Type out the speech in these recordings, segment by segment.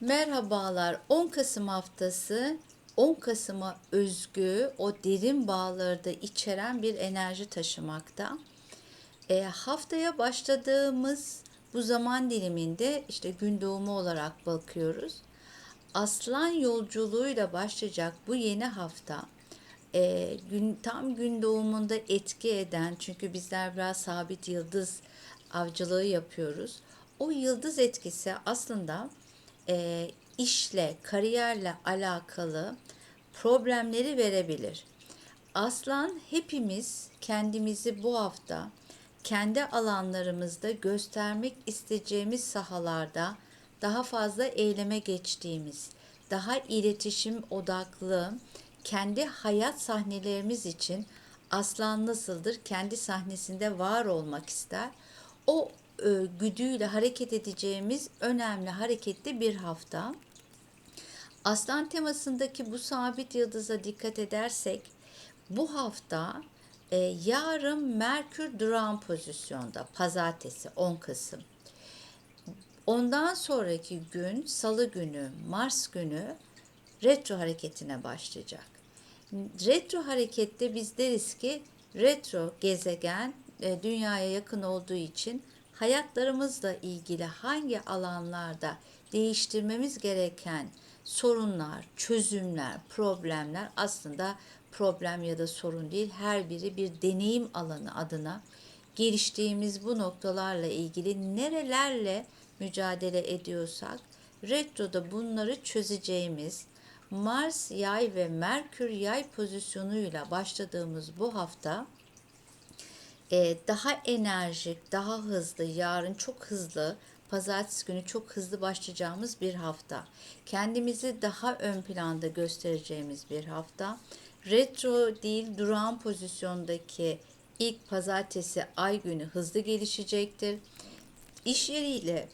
Merhabalar. 10 Kasım haftası 10 Kasım'a özgü o derin bağları da içeren bir enerji taşımakta. E, haftaya başladığımız bu zaman diliminde işte gün doğumu olarak bakıyoruz. Aslan yolculuğuyla başlayacak bu yeni hafta e, gün tam gün doğumunda etki eden çünkü bizler biraz sabit yıldız avcılığı yapıyoruz. O yıldız etkisi aslında e, işle, kariyerle alakalı problemleri verebilir. Aslan hepimiz kendimizi bu hafta kendi alanlarımızda göstermek isteyeceğimiz sahalarda daha fazla eyleme geçtiğimiz, daha iletişim odaklı, kendi hayat sahnelerimiz için aslan nasıldır? Kendi sahnesinde var olmak ister. O e, güdüyle hareket edeceğimiz önemli hareketli bir hafta. Aslan temasındaki bu sabit yıldıza dikkat edersek bu hafta e, yarın Merkür durağan pozisyonda pazartesi 10 Kasım. Ondan sonraki gün salı günü Mars günü retro hareketine başlayacak. Retro harekette biz deriz ki retro gezegen e, dünyaya yakın olduğu için hayatlarımızla ilgili hangi alanlarda değiştirmemiz gereken sorunlar, çözümler, problemler aslında problem ya da sorun değil. Her biri bir deneyim alanı adına geliştiğimiz bu noktalarla ilgili nerelerle mücadele ediyorsak retroda bunları çözeceğimiz Mars yay ve Merkür yay pozisyonuyla başladığımız bu hafta e, daha enerjik, daha hızlı, yarın çok hızlı, pazartesi günü çok hızlı başlayacağımız bir hafta. Kendimizi daha ön planda göstereceğimiz bir hafta. Retro değil, durağan pozisyondaki ilk pazartesi ay günü hızlı gelişecektir. İş yeriyle,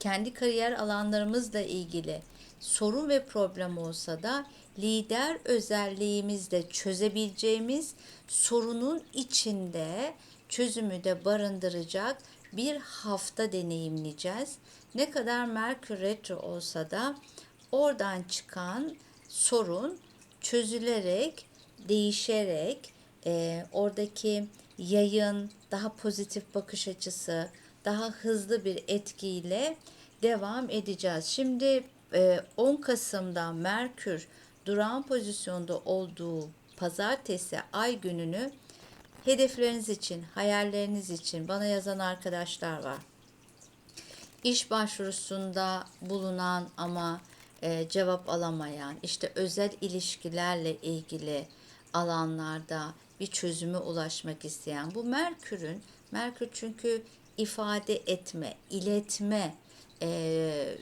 kendi kariyer alanlarımızla ilgili sorun ve problem olsa da lider özelliğimizde çözebileceğimiz sorunun içinde çözümü de barındıracak bir hafta deneyimleyeceğiz. Ne kadar Merkür retro olsa da oradan çıkan sorun çözülerek, değişerek e, oradaki yayın, daha pozitif bakış açısı, daha hızlı bir etkiyle devam edeceğiz. Şimdi 10 Kasım'da Merkür durağan pozisyonda olduğu pazartesi ay gününü hedefleriniz için, hayalleriniz için bana yazan arkadaşlar var. İş başvurusunda bulunan ama e, cevap alamayan, işte özel ilişkilerle ilgili alanlarda bir çözüme ulaşmak isteyen bu Merkür'ün, Merkür çünkü ifade etme, iletme, e,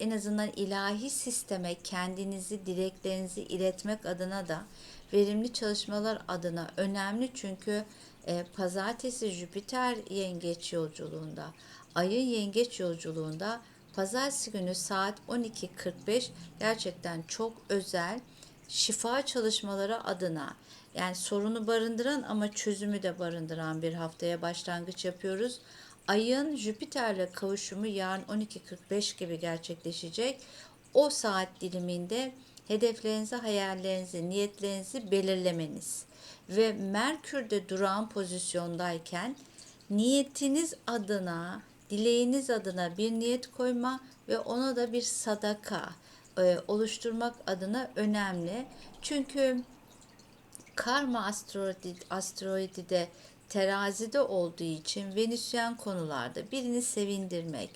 en azından ilahi sisteme kendinizi, dileklerinizi iletmek adına da verimli çalışmalar adına önemli çünkü e, pazartesi Jüpiter yengeç yolculuğunda, ayın yengeç yolculuğunda pazartesi günü saat 12.45 gerçekten çok özel şifa çalışmaları adına yani sorunu barındıran ama çözümü de barındıran bir haftaya başlangıç yapıyoruz. Ayın Jüpiter'le kavuşumu yarın 12.45 gibi gerçekleşecek. O saat diliminde hedeflerinizi, hayallerinizi, niyetlerinizi belirlemeniz ve Merkür'de durağan pozisyondayken niyetiniz adına, dileğiniz adına bir niyet koyma ve ona da bir sadaka e, oluşturmak adına önemli. Çünkü karma asteroidi, asteroidi de terazide olduğu için Venüsyen konularda birini sevindirmek,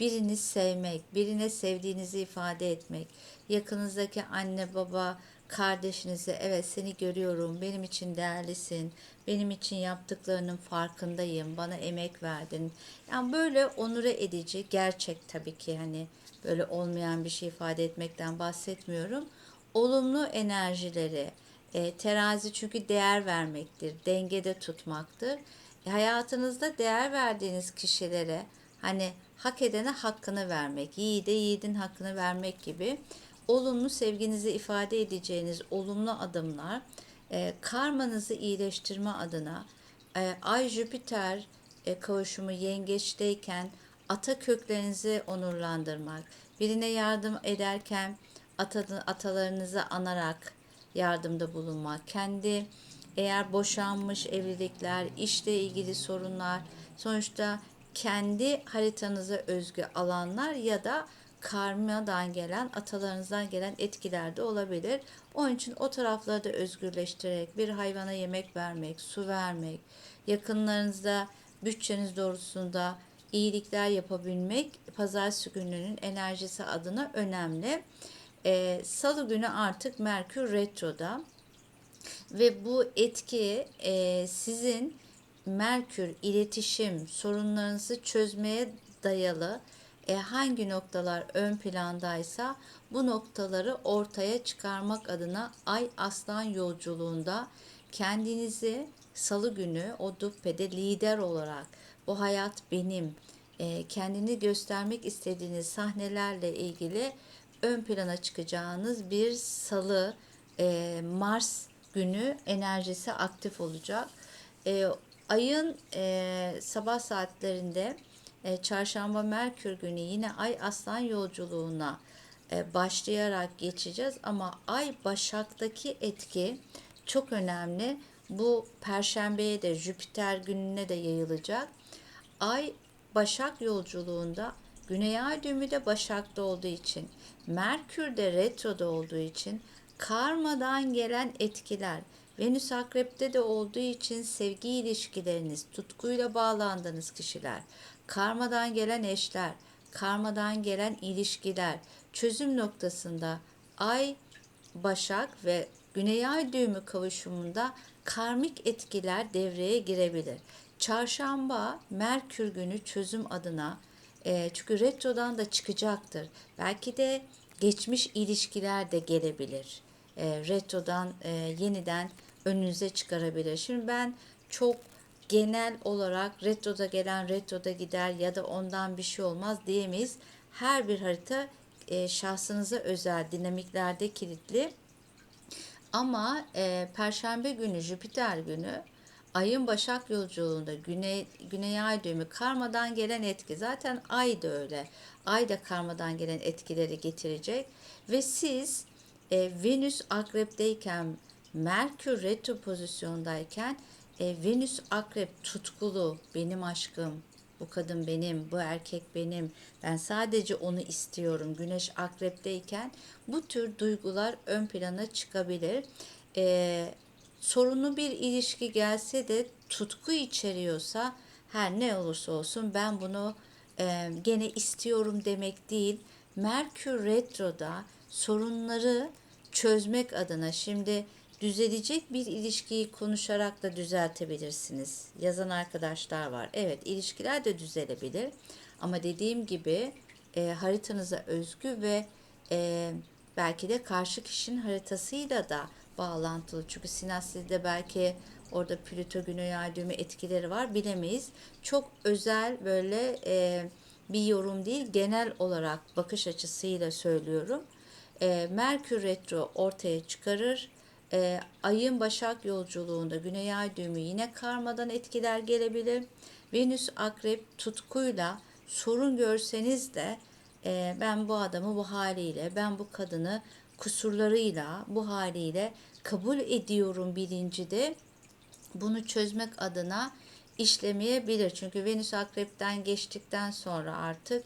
birini sevmek, birine sevdiğinizi ifade etmek, yakınızdaki anne baba, kardeşinize evet seni görüyorum, benim için değerlisin, benim için yaptıklarının farkındayım, bana emek verdin. Yani böyle onure edici, gerçek tabii ki hani böyle olmayan bir şey ifade etmekten bahsetmiyorum. Olumlu enerjileri, e, terazi çünkü değer vermektir, dengede tutmaktır. E, hayatınızda değer verdiğiniz kişilere hani hak edene hakkını vermek, yiğide yiğidin hakkını vermek gibi olumlu sevginizi ifade edeceğiniz olumlu adımlar e, karmanızı iyileştirme adına e, Ay Jüpiter e, kavuşumu yengeçteyken ata köklerinizi onurlandırmak, birine yardım ederken ata- atalarınızı anarak yardımda bulunmak, kendi eğer boşanmış evlilikler, işle ilgili sorunlar, sonuçta kendi haritanıza özgü alanlar ya da karmadan gelen, atalarınızdan gelen etkiler de olabilir. Onun için o tarafları da özgürleştirerek bir hayvana yemek vermek, su vermek, yakınlarınızda bütçeniz doğrultusunda iyilikler yapabilmek pazartesi gününün enerjisi adına önemli. Ee, Salı günü artık Merkür Retro'da. Ve bu etki e, sizin Merkür iletişim sorunlarınızı çözmeye dayalı e, hangi noktalar ön plandaysa bu noktaları ortaya çıkarmak adına Ay Aslan yolculuğunda kendinizi salı günü o duppede lider olarak bu hayat benim e, kendini göstermek istediğiniz sahnelerle ilgili ön plana çıkacağınız bir salı e, Mars günü enerjisi aktif olacak. E, ayın e, sabah saatlerinde e, çarşamba Merkür günü yine Ay Aslan yolculuğuna e, başlayarak geçeceğiz ama Ay Başak'taki etki çok önemli. Bu perşembeye de Jüpiter gününe de yayılacak. Ay Başak yolculuğunda Güney Ay düğümü de Başak'ta olduğu için, Merkür de retroda olduğu için karmadan gelen etkiler, Venüs Akrep'te de olduğu için sevgi ilişkileriniz, tutkuyla bağlandığınız kişiler, karmadan gelen eşler, karmadan gelen ilişkiler, çözüm noktasında Ay Başak ve Güney Ay düğümü kavuşumunda karmik etkiler devreye girebilir. Çarşamba Merkür günü çözüm adına e, çünkü retrodan da çıkacaktır. Belki de geçmiş ilişkiler de gelebilir. E, retrodan e, yeniden önünüze çıkarabilir. Şimdi ben çok genel olarak retroda gelen retroda gider ya da ondan bir şey olmaz diyemeyiz. Her bir harita e, şahsınıza özel dinamiklerde kilitli. Ama e, Perşembe günü, Jüpiter günü Ayın Başak yolculuğunda Güney, Güney Ay düğümü karmadan gelen etki. Zaten Ay da öyle. Ay da karmadan gelen etkileri getirecek. Ve siz e, Venüs Akrep'teyken, Merkür retro pozisyondayken e, Venüs Akrep tutkulu, benim aşkım, bu kadın benim, bu erkek benim, ben sadece onu istiyorum. Güneş akrepteyken bu tür duygular ön plana çıkabilir. Ee, sorunlu bir ilişki gelse de tutku içeriyorsa her ne olursa olsun ben bunu e, gene istiyorum demek değil. Merkür Retro'da sorunları çözmek adına şimdi düzelecek bir ilişkiyi konuşarak da düzeltebilirsiniz. Yazan arkadaşlar var. Evet ilişkiler de düzelebilir. Ama dediğim gibi e, haritanıza özgü ve e, belki de karşı kişinin haritasıyla da bağlantılı. Çünkü sinastrizde belki orada Plüto Güney Ay düğümü etkileri var bilemeyiz. Çok özel böyle e, bir yorum değil genel olarak bakış açısıyla söylüyorum. E, Merkür Retro ortaya çıkarır. E, ayın Başak yolculuğunda Güney Ay düğümü yine karmadan etkiler gelebilir. Venüs Akrep tutkuyla sorun görseniz de e, ben bu adamı bu haliyle, ben bu kadını kusurlarıyla, bu haliyle kabul ediyorum bilinci de bunu çözmek adına işlemeyebilir. Çünkü Venüs Akrep'ten geçtikten sonra artık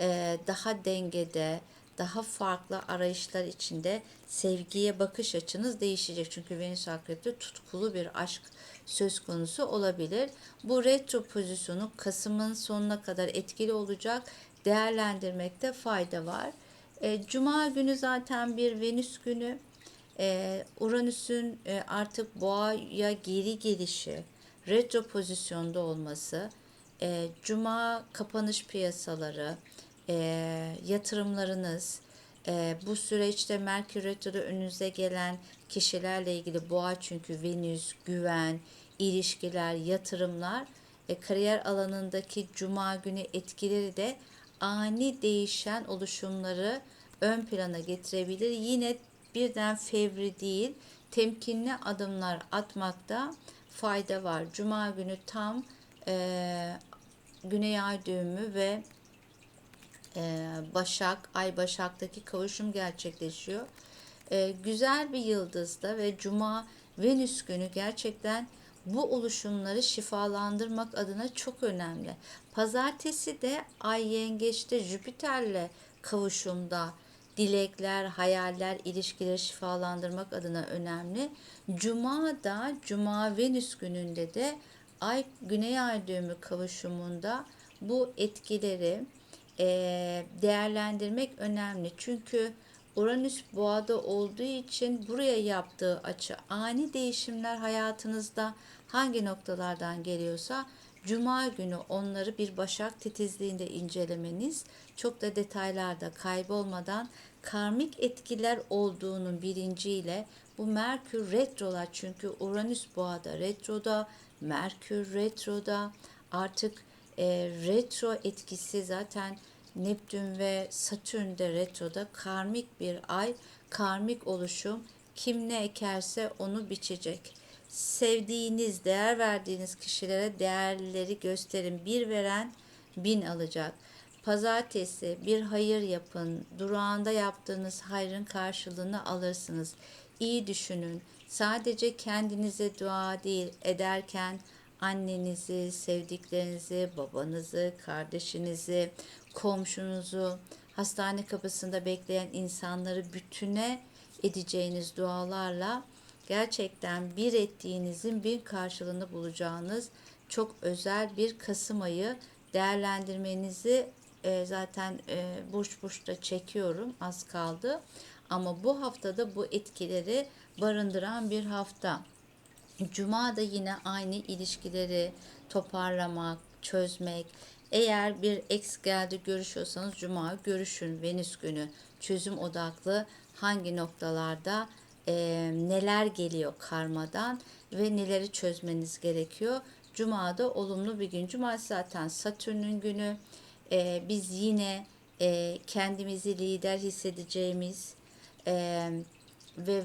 e, daha dengede, daha farklı arayışlar içinde sevgiye bakış açınız değişecek. Çünkü Venüs Akrep'te tutkulu bir aşk söz konusu olabilir. Bu retro pozisyonu Kasım'ın sonuna kadar etkili olacak. Değerlendirmekte fayda var. E, Cuma günü zaten bir Venüs günü. E, Uranüs'ün e, artık boğaya geri gelişi, retro pozisyonda olması, e, Cuma kapanış piyasaları, yatırımlarınız, bu süreçte Merkür Retro'da önünüze gelen kişilerle ilgili boğa çünkü Venüs, güven, ilişkiler, yatırımlar, kariyer alanındaki Cuma günü etkileri de ani değişen oluşumları ön plana getirebilir. Yine birden fevri değil, temkinli adımlar atmakta fayda var. Cuma günü tam e, Güney Ay düğümü ve e, Başak, Ay Başak'taki kavuşum gerçekleşiyor. E, güzel bir yıldızda ve Cuma Venüs günü gerçekten bu oluşumları şifalandırmak adına çok önemli. Pazartesi de Ay Yengeç'te Jüpiter'le kavuşumda dilekler, hayaller, ilişkileri şifalandırmak adına önemli. Cuma da Cuma Venüs gününde de Ay Güney Ay düğümü kavuşumunda bu etkileri e, değerlendirmek önemli. Çünkü Uranüs boğada olduğu için buraya yaptığı açı ani değişimler hayatınızda hangi noktalardan geliyorsa Cuma günü onları bir başak titizliğinde incelemeniz çok da detaylarda kaybolmadan karmik etkiler olduğunun bilinciyle bu Merkür retrolar çünkü Uranüs boğada retroda, Merkür retroda artık e, retro etkisi zaten Neptün ve Satürn de retroda karmik bir ay, karmik oluşum kim ne ekerse onu biçecek. Sevdiğiniz, değer verdiğiniz kişilere değerleri gösterin. Bir veren bin alacak. Pazartesi bir hayır yapın. Durağında yaptığınız hayrın karşılığını alırsınız. İyi düşünün. Sadece kendinize dua değil ederken annenizi, sevdiklerinizi, babanızı, kardeşinizi, komşunuzu, hastane kapısında bekleyen insanları bütüne edeceğiniz dualarla gerçekten bir ettiğinizin bir karşılığını bulacağınız çok özel bir Kasım ayı değerlendirmenizi e, zaten e, burç burçta çekiyorum az kaldı. Ama bu haftada bu etkileri barındıran bir hafta. Cuma da yine aynı ilişkileri toparlamak, çözmek. Eğer bir ex geldi görüşüyorsanız Cuma görüşün Venüs günü çözüm odaklı hangi noktalarda e, neler geliyor karmadan ve neleri çözmeniz gerekiyor. Cuma'da olumlu bir gün. Cumartesi zaten Satürn'ün günü. E, biz yine e, kendimizi lider hissedeceğimiz e, ve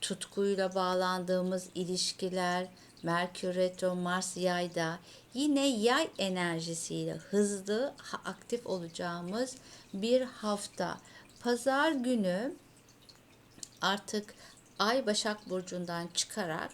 tutkuyla bağlandığımız ilişkiler, Merkür Retro, Mars Yay'da yine yay enerjisiyle hızlı aktif olacağımız bir hafta. Pazar günü artık Ay Başak Burcu'ndan çıkarak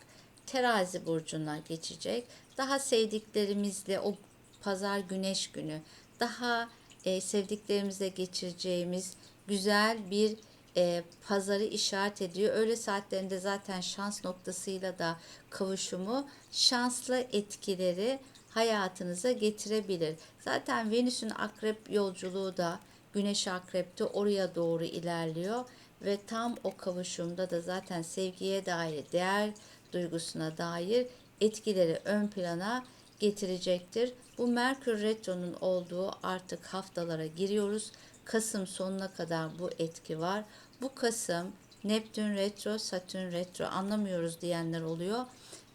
Terazi Burcu'na geçecek. Daha sevdiklerimizle o pazar güneş günü daha e, sevdiklerimizle geçireceğimiz güzel bir e, pazarı işaret ediyor. Öğle saatlerinde zaten şans noktasıyla da kavuşumu şanslı etkileri hayatınıza getirebilir. Zaten Venüs'ün akrep yolculuğu da Güneş akrepte oraya doğru ilerliyor ve tam o kavuşumda da zaten sevgiye dair, değer duygusuna dair etkileri ön plana getirecektir. Bu Merkür Retro'nun olduğu artık haftalara giriyoruz. Kasım sonuna kadar bu etki var. Bu Kasım Neptün Retro, Satürn Retro anlamıyoruz diyenler oluyor.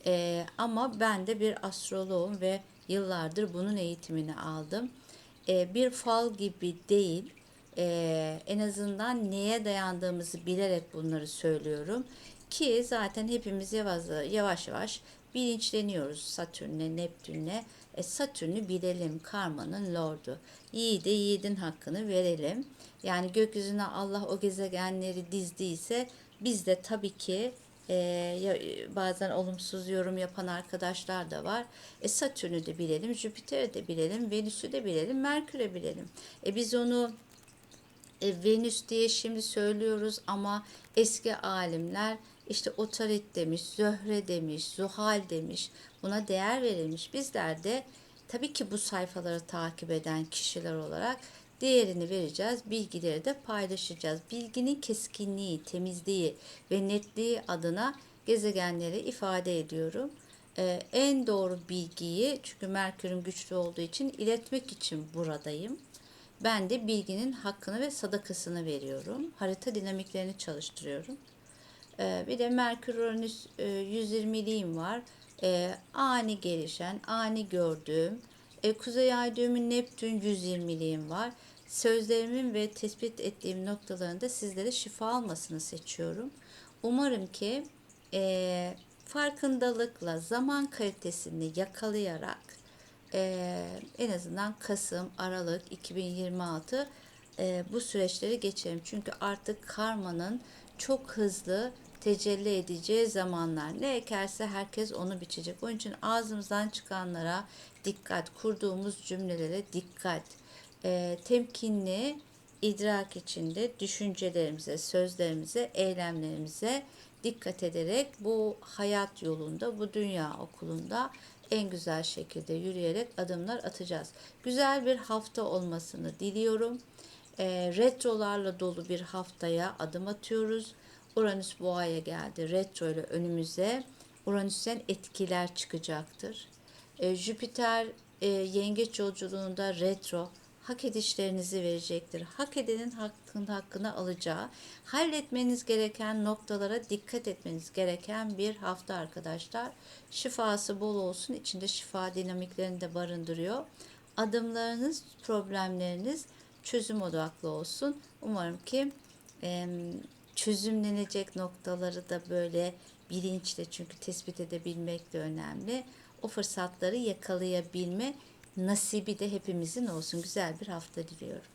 Ee, ama ben de bir astroloğum ve yıllardır bunun eğitimini aldım. Ee, bir fal gibi değil, ee, en azından neye dayandığımızı bilerek bunları söylüyorum. Ki zaten hepimiz yavaş yavaş, yavaş bilinçleniyoruz Satürn'le, Neptün'le. E, Satürn'ü bilelim, karmanın lordu. Yiğide yiğidin hakkını verelim. Yani gökyüzüne Allah o gezegenleri dizdiyse biz de tabii ki e, bazen olumsuz yorum yapan arkadaşlar da var. E, Satürn'ü de bilelim, Jüpiter'i de bilelim, Venüs'ü de bilelim, Merkür'ü bilelim. E, biz onu e, Venüs diye şimdi söylüyoruz ama eski alimler işte Otarit demiş, Zöhre demiş, Zuhal demiş. Buna değer verilmiş. Bizler de tabii ki bu sayfaları takip eden kişiler olarak değerini vereceğiz. Bilgileri de paylaşacağız. Bilginin keskinliği, temizliği ve netliği adına gezegenleri ifade ediyorum. Ee, en doğru bilgiyi çünkü Merkür'ün güçlü olduğu için iletmek için buradayım. Ben de bilginin hakkını ve sadakasını veriyorum. Harita dinamiklerini çalıştırıyorum. Ee, bir de Merkür Uranüs e, 120'liğim var. Ee, ani gelişen, ani gördüğüm. E, Kuzey Ay düğümü Neptün 120'liğim var. Sözlerimin ve tespit ettiğim noktalarında sizlere şifa almasını seçiyorum. Umarım ki e, farkındalıkla zaman kalitesini yakalayarak e, en azından Kasım, Aralık 2026 e, bu süreçleri geçelim. Çünkü artık karmanın çok hızlı tecelli edeceği zamanlar. Ne ekerse herkes onu biçecek. Onun için ağzımızdan çıkanlara dikkat, kurduğumuz cümlelere dikkat. E, temkinli idrak içinde düşüncelerimize, sözlerimize, eylemlerimize dikkat ederek bu hayat yolunda, bu dünya okulunda en güzel şekilde yürüyerek adımlar atacağız. Güzel bir hafta olmasını diliyorum. E, retrolarla dolu bir haftaya adım atıyoruz. Uranüs boğaya geldi. Retro ile önümüze Uranüs'ten etkiler çıkacaktır. E, Jüpiter e, yengeç yolculuğunda retro hak edişlerinizi verecektir. Hak edenin hakkını, hakkını alacağı, halletmeniz gereken noktalara dikkat etmeniz gereken bir hafta arkadaşlar. Şifası bol olsun. İçinde şifa dinamiklerini de barındırıyor. Adımlarınız, problemleriniz çözüm odaklı olsun. Umarım ki em, çözümlenecek noktaları da böyle bilinçle çünkü tespit edebilmek de önemli. O fırsatları yakalayabilme nasibi de hepimizin olsun. Güzel bir hafta diliyorum.